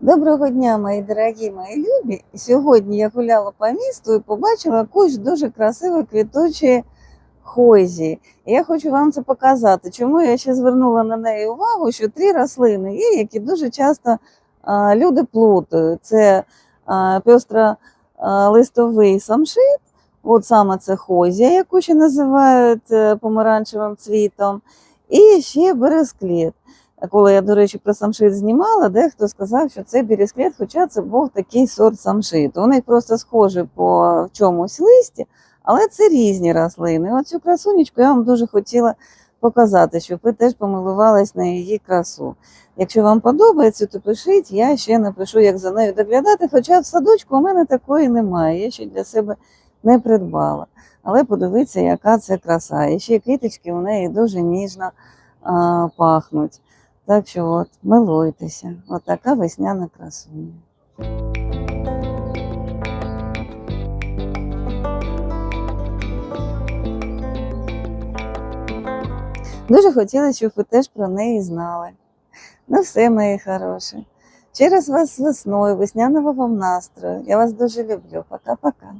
Доброго дня, мої дорогі мої любі. Сьогодні я гуляла по місту і побачила кущ дуже красивої квітучої хойзі. І я хочу вам це показати. Чому я ще звернула на неї увагу, що три рослини є, які дуже часто а, люди плутають. Це а, пестро-листовий самшит, от саме це хойзія, яку ще називають е, помаранчевим цвітом, і ще бересклет. Коли я, до речі, про самшит знімала, дехто сказав, що це бірісклет, хоча це був такий сорт самшиту. Вони просто схожі по чомусь листі, але це різні рослини. Оцю красунечку я вам дуже хотіла показати, щоб ви теж помилувались на її красу. Якщо вам подобається, то пишіть, я ще напишу, як за нею доглядати. Хоча в садочку у мене такої немає, я ще для себе не придбала. Але подивіться, яка це краса. І ще квіточки у неї дуже ніжно а, пахнуть. Так що от, милуйтеся, от така весняна красуня. Дуже хотіла, щоб ви теж про неї знали. Ну все, мої хороші. Через вас з весною, весняного вам настрою. Я вас дуже люблю. Пока-пока.